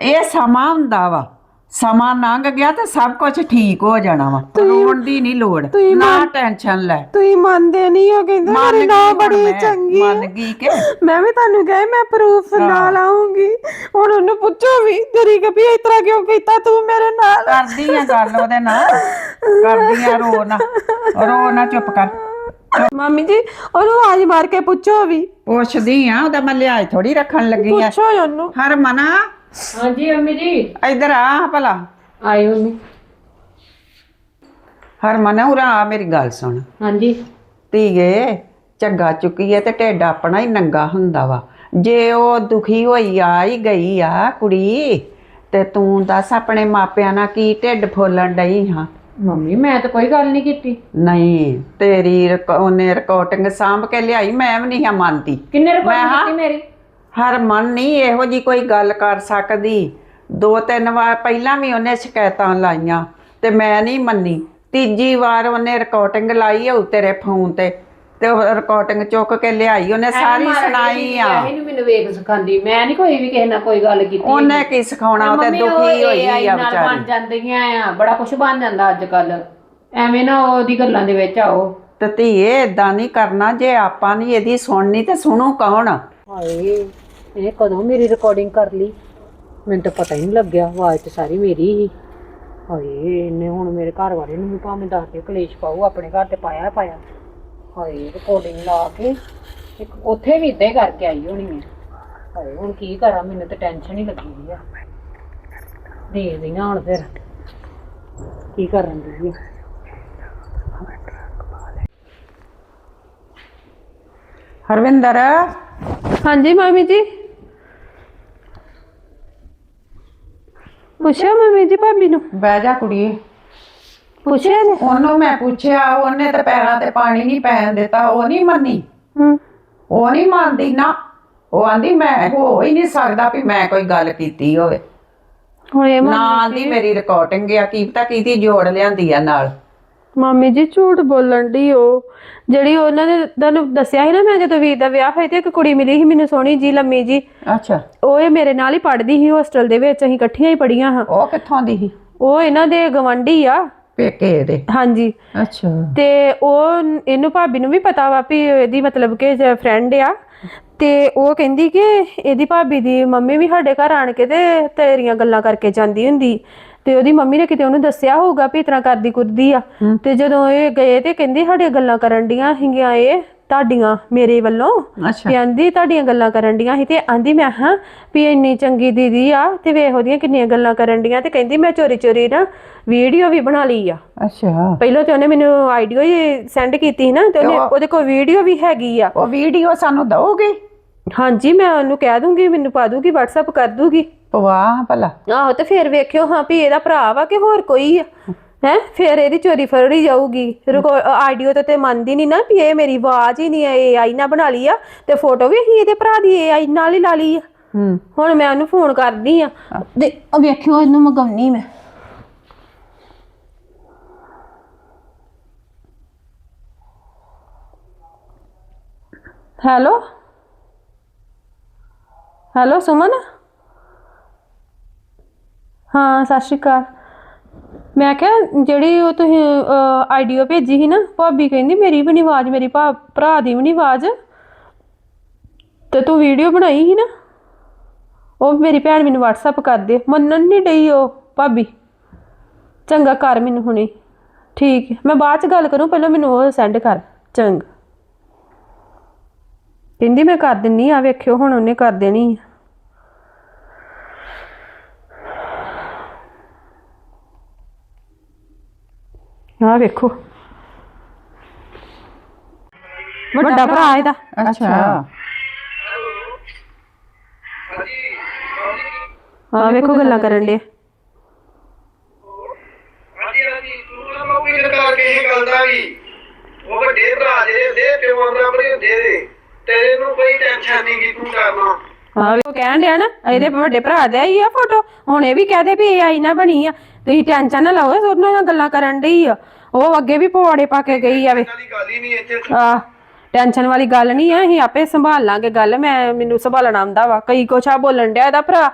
ਇਹ ਸਮਾਂ ਹੁੰਦਾ ਵਾ। ਸਮਾਂ ਲੰਘ ਗਿਆ ਤੇ ਸਭ ਕੁਝ ਠੀਕ ਹੋ ਜਾਣਾ ਵਾ। ਰੋਣ ਦੀ ਨਹੀਂ ਲੋੜ। ਨਾ ਟੈਨਸ਼ਨ ਲੈ। ਤੁਸੀਂ ਮੰਨਦੇ ਨਹੀਂ ਹੋ ਕਹਿੰਦੇ ਮੰਨ ਮੇਰੀ ਗਈ ਨਾ ਹੁਣ ਬੜੀ ਮੈਂ, ਚੰਗੀ। ਮੰਨ। ਗਈ ਕਿ ਮੈਂ ਵੀ ਤੁਹਾਨੂੰ ਕਹੇ ਮੈਂ ਪ੍ਰੂਫ ਨਾਲ ਆਉਂਗੀ ਹੁਣ ਉਹਨੂੰ ਪੁੱਛੋ ਵੀ ਤੇਰੀ ਕਭੀ ਇਸ ਤਰ੍ਹਾਂ ਕਿਉਂ ਕੀਤਾ ਤੂੰ ਮੇਰੇ ਨਾਲ? ਕਰਦੀ ਆ ਗੱਲ ਉਹਦੇ ਨਾਲ। ਕਰਦੀ ਆ ਰੋ ਨਾ ਰੋ ਨਾ ਚੁੱਪ ਕਰ। ਮਾਮੀ ਜੀ ਉਹਨੂੰ ਆਜ ਮਾਰ ਕੇ ਪੁੱਛੋ ਵੀ। ਪੁੱਛਦੀ ਆ ਉਹਦਾ ਮੈਂ ਲਿਆਜ ਥੋੜੀ ਰੱਖਣ ਲੱਗੀ ਆ। ਪੁੱਛੋ ਉਹਨੂੰ। ਹਰ ਮਨਾ ਹਾਂਜੀ ਅੰਮੀ ਜੀ। ਇੱਧਰ ਆ ਭਲਾ। ਆਇਓ ਅੰਮੀ। ਹਰ ਮਨਾ ਉਰਾ ਆ ਮੇਰੀ ਗੱਲ ਸੁਣ। ਹਾਂਜੀ। ਧੀਏ ਝੱਗਾ ਚੁੱਕੀ ਹੈ ਤੇ ਢਿੱਡ ਆਪਣਾ ਹੀ ਨੰਗਾ ਹੁੰਦਾ ਵਾ। ਜੇ ਉਹ ਦੁਖੀ ਹੋਈ ਆ ਹੀ ਗਈ ਆ ਕੁੜੀ ਤੇ ਤੂੰ ਦੱਸ ਆਪਣੇ ਮਾਪਿਆਂ ਨਾਲ ਕੀ ਢਿੱਡ ਫੋਲਣ ਡਈ ਹਾਂ? ਮੰਮੀ ਮੈਂ ਤਾਂ ਕੋਈ ਗੱਲ ਨਹੀਂ ਕੀਤੀ। ਨਹੀਂ ਤੇਰੀ ਰਿਕ- ਉਹਨੇ ਰਿਕਾਰਡਿੰਗ ਸਾਂਭ ਕੇ ਲਿਆਈ ਮੈਂ ਵੀ ਨਹੀਂ ਆ ਮੰਨਦੀ। ਕਿੰਨੇ ਮੈਂ ਰਿਕਾਰਡ ਹਾਂ- ਕੀਤੀ ਮੇਰੀ? ਹਰ ਮਨ ਨਹੀਂ ਇਹੋ ਜੀ ਕੋਈ ਗੱਲ ਕਰ ਸਕਦੀ। ਦੋ ਤਿੰਨ ਵਾਰ ਪਹਿਲਾਂ ਵੀ ਉਹਨੇ ਸ਼ਿਕਾਇਤਾਂ ਲਾਈਆਂ ਤੇ ਮੈਂ ਨਹੀਂ ਮੰਨੀ। ਤੀਜੀ ਵਾਰ ਉਹਨੇ ਰਿਕਾਰਡਿੰਗ ਲਾਈ ਹੋਊ ਤੇਰੇ ਫੋਨ ਤੇ ਤੇ ਉਹ ਰਿਕਾਰਡਿੰਗ ਚੁੱਕ ਕੇ ਲਿਆਈ ਉਹਨੇ ਸਾਰੀ ਸੁਣਾਈ ਆ। ਇਹਨੂੰ ਮੈਨੂੰ ਵੇਖ ਸਿਖਾਉਂਦੀ। ਮੈਂ ਨਹੀਂ ਕੋਈ ਵੀ ਕਿਸੇ ਨਾਲ ਕੋਈ ਗੱਲ ਕੀਤੀ ਉਹਨੇ ਕੀ ਸਿਖਾਉਣਾ ਉਹ ਤੇ ਉਹ ਦੁਖੀ ਹੋਈ ਆ ਨਾਲ ਵਿਚਾਰੀ। ਬਣ ਜਾਂਦੀਆਂ ਆ ਬੜਾ ਕੁਝ ਬਣ ਜਾਂਦਾ ਅੱਜ ਕੱਲ ਐਵੇਂ ਨਾ ਉਹਦੀ ਗੱਲਾਂ ਦੇ ਵਿੱਚ ਆਓ। ਤੇ ਧੀਏ ਇਦਾਂ ਨਹੀਂ ਕਰਨਾ ਜੇ ਆਪਾਂ ਨਹੀਂ ਇਹਦੀ ਸੁਣਨੀ ਤੇ ਸੁਣੂ ਕੌਣ? ਹਾਏ। ਇਹ ਕਦੋਂ ਮੇਰੀ ਰਿਕਾਰਡਿੰਗ ਕਰ ਲਈ? ਮੈਨੂੰ ਤਾਂ ਪਤਾ ਹੀ ਨਹੀਂ ਲੱਗਿਆ ਆਵਾਜ਼ ਤੇ ਸਾਰੀ ਮੇਰੀ ਹੀ। ਹਾਏ ਇਹਨੇ ਹੁਣ ਮੇਰੇ ਘਰ ਵਾਲੇ ਨੂੰ ਵੀ ਭਾਵੇਂ ਦੱਸ ਕੇ ਕਲੇਸ਼ ਪਾਉ ਆਪਣੇ ਘਰ ਤੇ ਪਾਇਆ ਪਾਇਆ। ਹਾਏ ਰਿਕਾਰਡਿੰਗ ਲਾ ਕੇ ਇੱਕ ਉੱਥੇ ਵੀ ਇਦਾਂ ਹੀ ਕਰਕੇ ਆਈ ਹੋਣੀ ਹੈ ਹਾਏ ਹੁਣ ਕੀ ਕਰਾਂ ਮੈਨੂੰ ਤਾਂ ਟੈਨਸ਼ਨ ਹੀ ਲੱਗੀ ਹੋਈ ਆ। ਦੇਖਦੀ ਹਾਂ ਹੁਣ ਫਿਰ ਕੀ ਕਰਨ ਦੀ ਹੈ ਹਰਵਿੰਦਰ? ਹਾਂਜੀ ਮਾਮੀ ਜੀ। ਪੁੱਛਿਆ ਮਾਮੀ ਜੀ ਭਾਬੀ ਨੂੰ? ਬਹਿ ਜਾ ਕੁੜੀਏ। ਪੁੱਛਿਆ ਨੇ? ਉਹਨੂੰ ਮੈਂ ਪੁੱਛਿਆ ਉਹਨੇ ਤੇ ਪੈਰਾਂ ਤੇ ਪਾਣੀ ਨਹੀਂ ਪੈਣ ਦਿੱਤਾ ਉਹ ਨਹੀਂ ਮੰਨੀ। ਹੂੰ। ਉਹ ਨਹੀਂ ਮੰਨਦੀ ਨਾ। ਉਹ ਆਂਦੀ ਮੈਂ ਹੋ ਹੀ ਨਹੀਂ ਸਕਦਾ ਵੀ ਮੈਂ ਕੋਈ ਗੱਲ ਕੀਤੀ ਹੋਵੇ। ਹੋਏ ਨਾ ਆਂਦੀ ਮੇਰੀ ਰਿਕਾਰਡਿੰਗ ਆ ਕੀ ਪਤਾ ਕਿਹਦੀ ਜੋੜ ਲਿਆਂਦੀ ਆ ਨਾਲ। ਮਾਮੀ ਜੀ ਝੂਠ ਬੋਲਣ ਦੀ ਉਹ ਜਿਹੜੀ ਉਹਨਾਂ ਨੇ ਤੁਹਾਨੂੰ ਦੱਸਿਆ ਸੀ ਨਾ ਮੈਂ ਜਦੋਂ ਵੀਰ ਦਾ ਵਿਆਹ ਹੋਇਆ ਤੇ ਇੱਕ ਕੁੜੀ ਮਿਲੀ ਸੀ ਮੈਨੂੰ ਸੋਹਣੀ ਜੀ ਲੰਮੀ ਜੀ ਅੱਛਾ। ਉਹ ਇਹ ਮੇਰੇ ਨਾਲ ਹੀ ਪੜ੍ਹਦੀ ਸੀ ਹੋਸਟਲ ਦੇ ਵਿੱਚ ਅਸੀਂ ਇਕੱਠੀਆਂ ਹੀ ਪੜ੍ਹੀਆਂ ਹਾਂ। ਉਹ ਕਿੱਥੋਂ ਦੀ ਸੀ? ਉਹ ਇਹਨਾਂ ਦੇ ਗਵੰਡੀ ਆ। ਪੇਕੇ ਦੇ। ਹਾਂਜੀ। ਅੱਛਾ। ਤੇ ਉਹ ਇਹਨੂੰ ਭਾਬੀ ਨੂੰ ਵੀ ਪਤਾ ਵਾ ਵੀ ਇਹਦੀ ਮਤਲਬ ਕਿ ਫਰੈਂਡ ਆ। ਤੇ ਉਹ ਕਹਿੰਦੀ ਕਿ ਇਹਦੀ ਭਾਬੀ ਦੀ ਮੰਮੀ ਵੀ ਸਾਡੇ ਘਰ ਆਣ ਕੇ ਤੇ ਤੇਰੀਆਂ ਗੱਲਾਂ ਕਰਕੇ ਜਾਂਦੀ ਹੁੰਦੀ। ਤੇ ਉਹਦੀ ਮੰਮੀ ਨੇ ਕਿਤੇ ਉਹਨੂੰ ਦੱਸਿਆ ਹੋਊਗਾ ਵੀ ਤਰ੍ਹਾਂ ਕਰਦੀ ਕੁਰਦੀ ਆ। ਤੇ ਜਦੋਂ ਇਹ ਗਏ ਤੇ ਕਹਿੰਦੀ ਸਾਡੀਆਂ ਗੱਲਾਂ ਕਰਨ ਡੀਆਂ ਸੀਗੀਆਂ ਇਹ ਤੁਹਾਡੀਆਂ ਮੇਰੇ ਵੱਲੋਂ। ਅੱਛਾ। ਆਂਦੀ ਤੁਹਾਡੀਆਂ ਗੱਲਾਂ ਕਰਨ ਡੀਆਂ ਸੀ ਤੇ ਆਂਦੀ ਮੈਂ ਹਾਂ ਵੀ ਇੰਨੀ ਚੰਗੀ ਦੀਦੀ ਆ ਤੇ ਵੇਖ ਉਹਦੀਆਂ ਕਿੰਨੀਆਂ ਗੱਲਾਂ ਕਰਨ ਡੀਆਂ ਤੇ ਕਹਿੰਦੀ ਮੈਂ ਚੋਰੀ ਚੋਰੀ ਨਾ ਵੀਡੀਓ ਵੀ ਬਣਾ ਲਈ ਆ। ਅੱਛਾ। ਪਹਿਲਾਂ ਤੇ ਉਹਨੇ ਮੈਨੂੰ ਆਈਡੀਓ ਹੀ ਸੈਂਡ ਕੀਤੀ ਸੀ ਨਾ ਤੇ ਉਹਨੇ ਉਹਦੇ ਕੋਲ ਵੀਡੀਓ ਵੀ ਹੈਗੀ ਆ। ਉਹ ਵੀਡੀਓ ਸਾਨੂੰ ਦਓਗੇ ਹਾਂਜੀ ਮੈਂ ਉਹਨੂੰ ਕਹਿ ਦੂੰਗੀ ਮੈਨੂੰ ਪਾ ਦੂਗੀ WhatsApp ਕਰ ਦੂਗੀ। ਪਵਾ ਭਲਾ। ਆਹੋ ਤੇ ਫਿਰ ਵੇਖਿਓ ਹਾਂ ਵੀ ਇਹਦਾ ਭਰਾ ਵਾ ਕਿ ਹੋਰ ਕੋਈ ਆ। ਹੈ ਫਿਰ ਇਹਦੀ ਚੋਰੀ ਫੜੀ ਜਾਊਗੀ। ਆਡੀਓ ਤੇ ਤੇ ਮੰਨਦੀ ਨਹੀਂ ਨਾ ਵੀ ਇਹ ਮੇਰੀ ਆਵਾਜ਼ ਹੀ ਨਹੀਂ ਏਆਈ ਨਾਲ ਬਣਾ ਲਈ ਆ। ਤੇ ਫੋਟੋ ਵੀ ਅਸੀਂ ਇਹਦੇ ਭਰਾ ਦੀ ਏਆਈ ਨਾਲ ਹੀ ਲਾ ਲਈ ਆ। ਹੂੰ। ਹੁਣ ਮੈਂ ਉਹਨੂੰ ਫੋਨ ਕਰਦੀ ਆ। ਤੇ ਵੇਖਿਓ ਇਹਨੂੰ ਮਗਾਉਣੀ ਮੈਂ। ਹੈਲੋ? ਹੈਲੋ ਸੁਮਨ? ਹਾਂ, ਸਤਿ ਸ਼੍ਰੀ ਅਕਾਲ। ਮੈਂ ਕਿਹਾ ਜਿਹੜੀ ਉਹ ਤੁਸੀਂ ਆਈਡੀਓ ਭੇਜੀ ਸੀ ਨਾ, ਭਾਬੀ ਕਹਿੰਦੀ ਮੇਰੀ ਵੀ ਨਹੀਂ ਆਵਾਜ਼, ਮੇਰੀ ਭਾ, ਭਰਾ ਦੀ ਵੀ ਨਹੀਂ ਆਵਾਜ਼। ਤੇ ਤੂੰ ਵੀਡੀਓ ਬਣਾਈ ਸੀ ਨਾ, ਉਹ ਮੇਰੀ ਭੈਣ ਮੈਨੂੰ WhatsApp ਕਰ ਦੇ। ਮੰਨਣ ਨਹੀਂ ਡਈ ਉਹ, ਭਾਬੀ। ਚੰਗਾ ਕਰ ਮੈਨੂੰ ਹੁਣੇ। ਠੀਕ ਹੈ, ਮੈਂ ਬਾਅਦ ਚ ਗੱਲ ਕਰੂੰ, ਪਹਿਲਾਂ ਮੈਨੂੰ ਉਹ ਸੈਂਡ ਕਰ। ਚੰਗਾ। ਕਹਿੰਦੀ ਮੈਂ ਕਰ ਦਿੰਨੀ ਆ, ਵੇਖਿਓ ਹੁਣ ਉਹਨੇ ਕਰ ਦੇਣੀ ਆ। ਆ ਵੇਖੋ। ਵੱਡਾ ਭਰਾ ਇਹਦਾ। ਅੱਛਾ। ਆ ਵੇਖੋ ਗੱਲਾਂ ਕਰਨ ਦੇ ਹਾਂਜੀ ਹਾਂਜੀ। ਤੂੰ ਨਾ ਮੌਕੀ ਸਰਕਾਰ ਕੇ ਇਹ ਗੱਲ ਦਾ ਵੀ। ਉਹ ਵੱਡੇ ਭਰਾ ਜਿਹੜੇ ਦੇ ਪਿਓ ਬਰਾਬਰ ਹੁੰਦੇ ਦੇ ਤੇਰੇ ਨੂੰ ਕੋਈ ਟੈਨਸ਼ਨ ਨਹੀਂ ਕੀ ਤੂੰ ਕਰਨਾ ਹਾਂ ਵੀ ਉਹ ਕਹਿਣ ਡਿਆ ਨਾ ਇਹਦੇ ਵੱਡੇ ਭਰਾ ਦਾ ਹੀ ਆ ਫੋਟੋ ਹੁਣ ਇਹ ਵੀ ਕਹਦੇ ਵੀ ਇਹ ਆਈ ਨਾ ਬਣੀ ਆ। ਤੁਸੀਂ ਟੈਨਸ਼ਨ ਨਾ ਲਓ ਉਹਨਾਂ ਨਾਲ ਗੱਲਾਂ ਕਰਨ ਡਈ ਆ। ਉਹ ਅੱਗੇ ਵੀ ਪਵਾੜੇ ਪਾ ਕੇ ਗਈ ਆਵੇ ਇਹਨਾਂ ਦੀ ਗੱਲ ਹੀ ਨਹੀਂ ਇੱਥੇ। ਆ ਟੈਨਸ਼ਨ ਵਾਲੀ ਗੱਲ ਨਹੀਂ ਆ ਅਸੀਂ ਆਪੇ ਸੰਭਾਲ ਲਾਂਗੇ ਗੱਲ ਮੈਂ ਮੈਨੂੰ ਸੰਭਾਲਣਾ ਆਉਂਦਾ ਵਾ ਕਈ ਕੁਛ ਆ ਬੋਲਣ ਡਿਆ ਇਹਦਾ ਭਰਾ।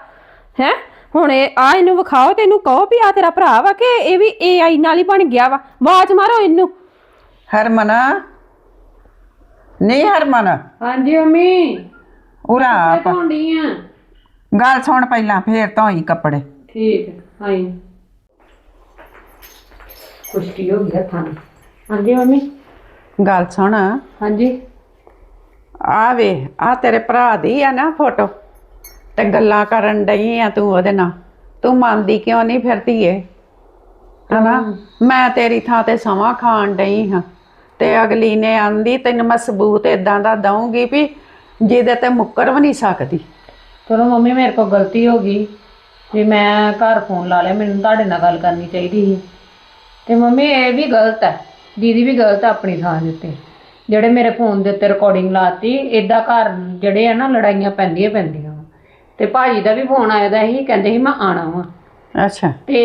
ਹੈ? ਹੁਣ ਇਹ ਆ ਇਹਨੂੰ ਵਿਖਾਓ ਤੇ ਇਹਨੂੰ ਕਹੋ ਵੀ ਆ ਤੇਰਾ ਭਰਾ ਵਾ ਕਿ ਇਹ ਵੀ ਏਆਈ ਨਾਲ ਹੀ ਬਣ ਗਿਆ ਵਾ। ਆਵਾਜ਼ ਮਾਰੋ ਇਹਨੂੰ। ਹਰਮਨ। ਨਹੀਂ ਹਰਮਨ। ਹਾਂਜੀ ਮੰਮੀ। ਉਰਾ ਆਪ ਧੋਂਦੀ ਆ। ਗੱਲ ਸੁਣ ਪਹਿਲਾਂ ਫੇਰ ਧੋਈ ਕੱਪੜੇ। ਠੀਕ ਹੈ ਹਾਈ ਕੁਸ਼ਤੀ ਹੋ ਹੱਥਾਂ ਨੂੰ ਹਾਂਜੀ ਮੰਮੀ? ਗੱਲ ਸੁਣ। ਹਾਂਜੀ। ਆ ਵੇ ਆ ਤੇਰੇ ਭਰਾ ਦੀ ਆ ਨਾ ਫੋਟੋ। ਤੇ ਗੱਲਾਂ ਕਰਨ ਡਈ ਆ ਤੂੰ ਉਹਦੇ ਨਾਲ। ਤੂੰ ਮੰਨਦੀ ਕਿਉਂ ਨਹੀਂ ਫਿਰਦੀ ਏ ਹਨਾ? ਮੈਂ ਤੇਰੀ ਥਾਂ ਤੇ ਸਮਾਂ ਖਾਣ ਡਈ ਹਾਂ। ਤੇ ਅਗਲੀ ਨੇ ਆਂਦੀ ਤੈਨੂੰ ਮੈਂ ਸਬੂਤ ਇਦਾਂ ਦਾ ਦਊਂਗੀ ਵੀ ਜਿਹਦੇ ਤੇ ਮੁੱਕਰ ਵੀ ਨਹੀਂ ਸਕਦੀ। ਚਲੋ ਮੰਮੀ ਮੇਰੇ ਕੋਲ ਗਲਤੀ ਹੋ ਗਈ। ਵੀ ਮੈਂ ਘਰ ਫੋਨ ਲਾ ਲਿਆ ਮੈਨੂੰ ਤੁਹਾਡੇ ਨਾਲ ਗੱਲ ਕਰਨੀ ਚਾਹੀਦੀ ਸੀ। ਤੇ ਮੰਮੀ ਇਹ ਵੀ ਗਲਤ ਹੈ। ਦੀਦੀ ਵੀ ਗਲਤ ਹੈ ਆਪਣੀ ਥਾਂ ਦੇ ਉੱਤੇ। ਜਿਹੜੇ ਮੇਰੇ ਫੋਨ ਦੇ ਉੱਤੇ ਰਿਕਾਰਡਿੰਗ ਲਾਤੀ ਇਦਾਂ ਘਰ ਜਿਹੜੇ ਆ ਨਾ ਲੜਾਈਆਂ ਪੈਂਦੀਆਂ ਪੈਂਦੀਆਂ ਵਾਂ। ਤੇ ਭਾਜੀ ਦਾ ਵੀ ਫੋਨ ਆਇਆ ਦਾ ਸੀ ਕਹਿੰਦੇ ਸੀ ਮੈਂ ਆਣਾ ਵਾਂ। ਅੱਛਾ। ਤੇ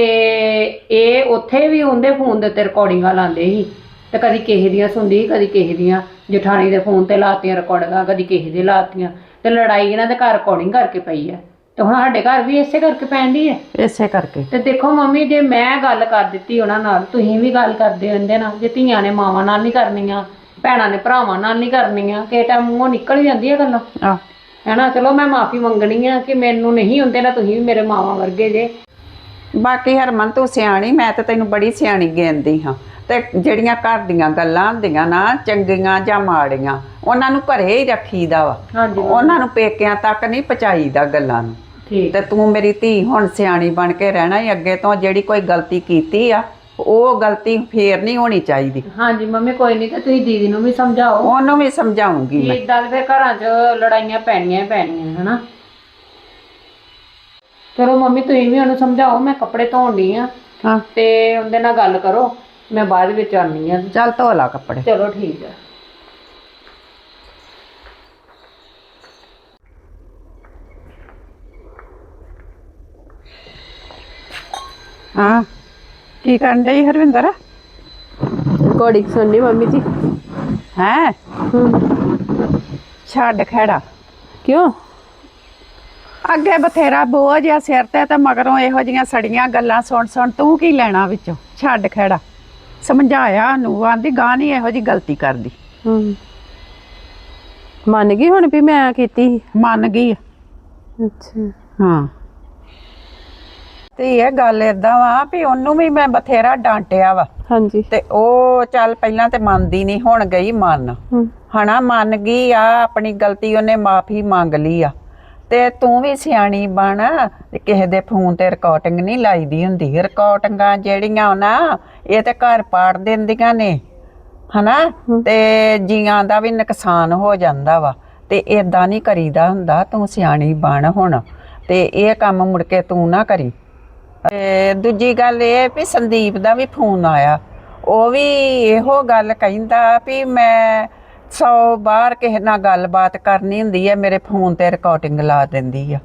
ਇਹ ਉੱਥੇ ਵੀ ਉਹਦੇ ਫੋਨ ਦੇ ਉੱਤੇ ਰਿਕਾਰਡਿੰਗਾਂ ਲਾਉਂਦੇ ਸੀ। ਤੇ ਕਦੀ ਕਿਸੇ ਦੀਆਂ ਸੁਣਦੀ ਕਦੀ ਕਿਸੇ ਦੀਆਂ। ਜਠਾਣੀ ਦੇ ਫੋਨ ਤੇ ਲਾਤੀਆਂ ਰਿਕਾਰਡਿੰਗਾਂ ਕਦੀ ਕਿਸੇ ਦੇ ਲਾਤੀਆਂ। ਤੇ ਲੜਾਈ ਇਹਨਾਂ ਦੇ ਘਰ ਰਿਕਾਰਡਿੰਗ ਕਰਕੇ ਪਈ ਹੈ ਤੇ ਹੁਣ ਸਾਡੇ ਘਰ ਵੀ ਇਸੇ ਕਰਕੇ ਪੈਂਦੀ ਹੈ ਇਸੇ ਕਰਕੇ। ਤੇ ਦੇਖੋ ਮੰਮੀ ਜੇ ਮੈਂ ਗੱਲ ਕਰ ਦਿੱਤੀ ਉਹਨਾਂ ਨਾਲ ਤੁਸੀਂ ਵੀ ਗੱਲ ਕਰਦੇ ਹੁੰਦੇ ਨਾ। ਜੇ ਧੀਆਂ ਨੇ ਮਾਵਾਂ ਨਾਲ ਨਹੀਂ ਕਰਨੀਆਂ ਭੈਣਾਂ ਨੇ ਭਰਾਵਾਂ ਨਾਲ ਨਹੀਂ ਕਰਨੀਆਂ ਕਿਸੇ ਟਾਈਮ ਮੂੰਹੋਂ ਨਿਕਲ ਹੀ ਜਾਂਦੀਆਂ ਗੱਲਾਂ। ਆ ਹੈਨਾ ਚਲੋ ਮੈਂ ਮਾਫੀ ਮੰਗਣੀ ਆ ਕਿ ਮੈਨੂੰ ਨਹੀਂ ਹੁੰਦੇ ਨਾ ਤੁਸੀਂ ਵੀ ਮੇਰੇ ਮਾਵਾਂ ਵਰਗੇ ਜੇ। ਬਾਕੀ ਹਰਮਨ ਤੂੰ ਸਿਆਣੀ ਮੈਂ ਤਾਂ ਤੈਨੂੰ ਬੜੀ ਸਿਆਣੀ ਗਿਣਦੀ ਹਾਂ। ਤੇ ਜਿਹੜੀਆਂ ਘਰ ਦੀਆਂ ਗੱਲਾਂ ਹੁੰਦੀਆਂ ਨਾ ਚੰਗੀਆਂ ਜਾਂ ਮਾੜੀਆਂ ਉਹਨਾਂ ਨੂੰ ਘਰੇ ਹੀ ਰੱਖੀਦਾ ਵਾ। ਹਾਂਜੀ ਉਹਨਾਂ ਨੂੰ ਪੇਕਿਆਂ ਤੱਕ ਨਹੀਂ ਪਹੁੰਚਾਈਦਾ ਗੱਲਾਂ ਨੂੰ। ਠੀਕ। ਤੇ ਤੂੰ ਮੇਰੀ ਧੀ ਹੁਣ ਸਿਆਣੀ ਬਣ ਕੇ ਰਹਿਣਾ ਹੀ ਅੱਗੇ ਤੋਂ ਜਿਹੜੀ ਕੋਈ ਗਲਤੀ ਕੀਤੀ ਆ ਉਹ ਗਲਤੀ ਫੇਰ ਨਹੀਂ ਹੋਣੀ ਚਾਹੀਦੀ। ਹਾਂਜੀ ਮੰਮੀ ਕੋਈ ਨਹੀਂ ਤੇ ਤੁਸੀਂ ਦੀਦੀ ਨੂੰ ਵੀ ਸਮਝਾਓ। ਉਹਨੂੰ ਵੀ ਸਮਝਾਉਂਗੀ ਕਿ ਮੈਂ ਇਦਾਂ ਦੇ ਫਿਰ ਘਰਾਂ 'ਚ ਲੜਾਈਆਂ ਪੈਣੀਆਂ ਹੀ ਪੈਣੀਆਂ ਹਨਾ? ਚਲੋ ਮੰਮੀ ਤੁਸੀਂ ਵੀ ਉਹਨੂੰ ਸਮਝਾਓ ਮੈਂ ਕੱਪੜੇ ਧੋਣ ਡਈ ਆ। ਹਾਂ। ਤੇ ਉਹਦੇ ਨਾਲ ਗੱਲ ਕਰੋ। ਮੈਂ ਬਾਅਦ ਵਿੱਚ ਆਉਣੀ ਆ ਚੱਲ ਧੋ ਲਾ ਕੱਪੜੇ। ਚਲੋ ਠੀਕ ਆ ਹਾਂ। ਕੀ ਕਰਨ ਡਈ ਹਰਵਿੰਦਰ? ਕੋੜੀ ਸੁਣਨੀ ਮੰਮੀ ਜੀ। ਹੈ? ਛੱਡ ਖੜਾ। ਕਿਉਂ? ਅੱਗੇ ਬਥੇਰਾ ਬੋਝ ਆ ਸਿਰ ਤੇ ਤੇ ਮਗਰੋਂ ਇਹੋ ਜੀਆਂ ਸੜੀਆਂ ਗੱਲਾਂ ਸੁਣ ਸੁਣ ਤੂੰ ਕੀ ਲੈਣਾ ਵਿੱਚੋਂ? ਛੱਡ ਖੜਾ। ਸਮਝਾਇਆ ਨੂੰ ਆਂਦੀ ਗਾਂ ਨਹੀਂ ਇਹੋ ਜੀ ਗਲਤੀ ਕਰਦੀ। ਹੂੰ ਮੰਨ ਗਈ ਹੁਣ ਵੀ ਮੈਂ ਕੀਤੀ ਸੀ? ਮੰਨ ਗਈ ਆ। ਅੱਛਾ। ਹਾਂ। ਤੇ ਇਹ ਗੱਲ ਏਦਾਂ ਵਾ ਵੀ ਉਹਨੂੰ ਵੀ ਮੈਂ ਬਥੇਰਾ ਡਾਂਟਿਆ ਵਾ। ਹਾਂਜੀ। ਤੇ ਉਹ ਚੱਲ ਪਹਿਲਾਂ ਤੇ ਮੰਨਦੀ ਨਹੀਂ ਹੁਣ ਗਈ ਮੰਨ। ਹੂੰ ਹਣਾ ਮੰਨ ਗਈ ਆ ਆਪਣੀ ਗਲਤੀ ਉਹਨੇ ਮਾਫੀ ਮੰਗ ਲਈ ਆ। ਤੇ ਤੂੰ ਵੀ ਸਿਆਣੀ ਬਣ ਕਿਸੇ ਦੇ ਫੋਨ ਤੇ ਰਿਕਾਰਡਿੰਗ ਨਹੀਂ ਲਾਈਦੀ ਹੁੰਦੀ। ਰਿਕਾਰਡਿੰਗਾਂ ਜਿਹੜੀਆਂ ਨਾ ਇਹ ਤੇ ਘਰ ਪਾੜ ਦਿੰਦੀਆਂ ਨੇ ਹਨਾ? ਤੇ ਜੀਆਂ ਦਾ ਵੀ ਨੁਕਸਾਨ ਹੋ ਜਾਂਦਾ ਵਾ ਤੇ ਇਦਾਂ ਨਹੀਂ ਕਰੀਦਾ ਹੁੰਦਾ ਤੂੰ ਸਿਆਣੀ ਬਣ ਹੁਣ ਤੇ ਇਹ ਕੰਮ ਮੁੜ ਕੇ ਤੂੰ ਨਾ ਕਰੀ। ਤੇ ਦੂਜੀ ਗੱਲ ਇਹ ਵੀ ਸੰਦੀਪ ਦਾ ਵੀ ਫੋਨ ਆਇਆ। ਉਹ ਵੀ ਇਹੋ ਗੱਲ ਕਹਿੰਦਾ ਵੀ ਮੈਂ ਸੌ ਬਾਹਰ ਕਿਸੇ ਨਾਲ ਗੱਲਬਾਤ ਕਰਨੀ ਹੁੰਦੀ ਹੈ ਮੇਰੇ ਫੋਨ ਤੇ ਰਿਕਾਰਡਿੰਗ ਲਾ ਦਿੰਦੀ ਆ।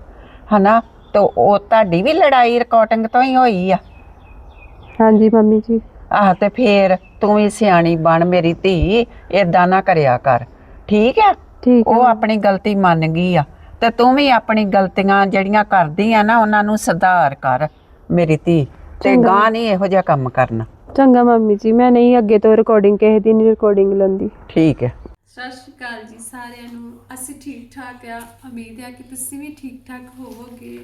ਹਨਾ? ਤੇ ਉਹ ਤੁਹਾਡੀ ਵੀ ਲੜਾਈ ਰਿਕਾਰਡਿੰਗ ਤੋਂ ਹੀ ਹੋਈ ਆ। ਹਾਂਜੀ ਮੰਮੀ ਜੀ। ਆਹ ਤੇ ਫੇਰ ਤੂੰ ਵੀ ਸਿਆਣੀ ਬਣ ਮੇਰੀ ਧੀ ਏਦਾਂ ਨਾ ਕਰਿਆ ਕਰ। ਠੀਕ ਹੈ ਠੀਕ ਉਹ ਆਪਣੀ ਗਲਤੀ ਮੰਨ ਗਈ ਆ। ਤੇ ਤੂੰ ਵੀ ਆਪਣੀ ਗਲਤੀਆਂ ਜਿਹੜੀਆਂ ਕਰਦੀ ਆ ਨਾ ਉਹਨਾਂ ਨੂੰ ਸੁਧਾਰ ਕਰ ਮੇਰੀ ਧੀ। ਤੇ ਗਾਂ ਨਹੀਂ ਇਹੋ ਜਿਹਾ ਕੰਮ ਕਰਨਾ। ਚੰਗਾ ਮੰਮੀ ਜੀ। ਮੈਂ ਨਹੀਂ ਅੱਗੇ ਤੋਂ ਰਿਕਾਰਡਿੰਗ ਕਿਸੇ ਦੀ ਨਹੀਂ ਰਿਕਾਰਡਿੰਗ ਲੰਦੀ। ਠੀਕ ਹੈ ਸਤਿ ਸ਼੍ਰੀ ਅਕਾਲ ਜੀ ਸਾਰਿਆਂ ਨੂੰ। ਅਸੀਂ ਠੀਕ ਠਾਕ ਆ। ਉਮੀਦ ਹੈ ਕਿ ਤੁਸੀਂ ਵੀ ਠੀਕ ਠਾਕ ਹੋਵੋਗੇ।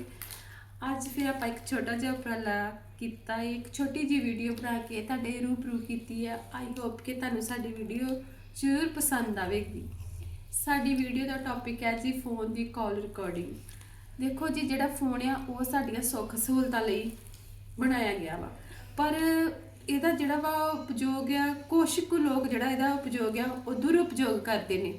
ਅੱਜ ਫਿਰ ਆਪਾਂ ਇੱਕ ਛੋਟਾ ਜਿਹਾ ਉਪਰਾਲਾ ਕੀਤਾ। ਇੱਕ ਛੋਟੀ ਜਿਹੀ ਵੀਡੀਓ ਬਣਾ ਕੇ ਤੁਹਾਡੇ ਰੂਬਰੂ ਕੀਤੀ ਹੈ ਆਈ ਹੋਪ ਕਿ ਤੁਹਾਨੂੰ ਸਾਡੀ ਵੀਡੀਓ ਜ਼ਰੂਰ ਪਸੰਦ ਆਵੇਗੀ। ਸਾਡੀ ਵੀਡੀਓ ਦਾ ਟੌਪਿਕ ਹੈ ਜੀ ਫੋਨ ਦੀ ਕਾਲ ਰਿਕਾਰਡਿੰਗ ਦੇਖੋ ਜੀ, ਜਿਹੜਾ ਫੋਨ ਆ, ਉਹ ਸਾਡੀਆਂ ਸੁੱਖ ਸਹੂਲਤਾਂ ਲਈ ਬਣਾਇਆ ਗਿਆ ਵਾ। ਪਰ ਇਹਦਾ ਜਿਹੜਾ ਵਾ ਉਪਯੋਗ ਆ, ਕੁਛ ਕੁ ਲੋਕ ਜਿਹੜਾ ਇਹਦਾ ਉਪਯੋਗ ਆ, ਉਹ ਦੁਰਉਪਯੋਗ ਕਰਦੇ ਨੇ।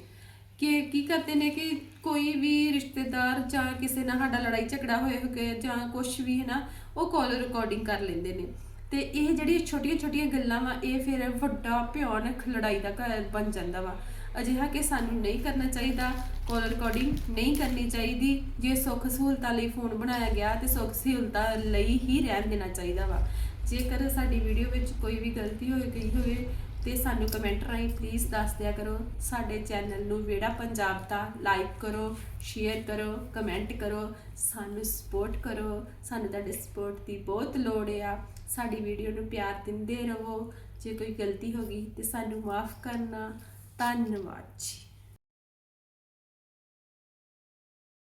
ਕਿ ਕੀ ਕਰਦੇ ਨੇ ਕਿ ਕੋਈ ਵੀ ਰਿਸ਼ਤੇਦਾਰ ਜਾਂ ਕਿਸੇ ਨਾਲ ਸਾਡਾ ਲੜਾਈ ਝਗੜਾ ਹੋਏ ਹੋਵੇ ਜਾਂ ਕੁਛ ਵੀ ਹੈ ਨਾ, ਉਹ ਕਾਲ ਰਿਕਾਰਡਿੰਗ ਕਰ ਲੈਂਦੇ ਨੇ। ਤੇ ਇਹ ਜਿਹੜੀਆਂ ਛੋਟੀਆਂ ਛੋਟੀਆਂ ਗੱਲਾਂ ਵਾ, ਇਹ ਫਿਰ ਵੱਡਾ ਭਿਆਨਕ ਲੜਾਈ ਦਾ ਘਰ ਬਣ ਜਾਂਦਾ ਵਾ। ਅਜਿਹਾ ਕਿ ਸਾਨੂੰ ਨਹੀਂ ਕਰਨਾ ਚਾਹੀਦਾ ਕਾਲ ਰਿਕਾਰਡਿੰਗ ਨਹੀਂ ਕਰਨੀ ਚਾਹੀਦੀ। ਜੇ ਸੁੱਖ ਸਹੂਲਤਾਂ ਲਈ ਫੋਨ ਬਣਾਇਆ ਗਿਆ ਤੇ ਸੁੱਖ ਸਹੂਲਤਾਂ ਲਈ ਹੀ ਰਹਿਣ ਦੇਣਾ ਚਾਹੀਦਾ ਵਾ। ਜੇਕਰ ਸਾਡੀ ਵੀਡੀਓ ਵਿੱਚ ਕੋਈ ਵੀ ਗਲਤੀ ਹੋਈ ਗਈ ਹੋਵੇ ਤੇ ਸਾਨੂੰ ਕਮੈਂਟ ਰਾਹੀਂ ਪਲੀਜ਼ ਦੱਸ ਦਿਆ ਕਰੋ। ਸਾਡੇ ਚੈਨਲ ਨੂੰ ਵੇੜਾ ਪੰਜਾਬ ਦਾ ਲਾਈਕ ਕਰੋ ਸ਼ੇਅਰ ਕਰੋ ਕਮੈਂਟ ਕਰੋ, ਸਾਨੂੰ ਸਪੋਰਟ ਕਰੋ। ਸਾਨੂੰ ਤੁਹਾਡੇ ਸਪੋਰਟ ਦੀ ਬਹੁਤ ਲੋੜ ਆ। ਸਾਡੀ ਵੀਡੀਓ ਨੂੰ ਪਿਆਰ ਦਿੰਦੇ ਰਹੋ। ਜੇ ਕੋਈ ਗਲਤੀ ਹੋ ਗਈ ਤੇ ਸਾਨੂੰ ਮਾਫ ਕਰਨਾ। ਧੰਨਵਾਦ ਜੀ।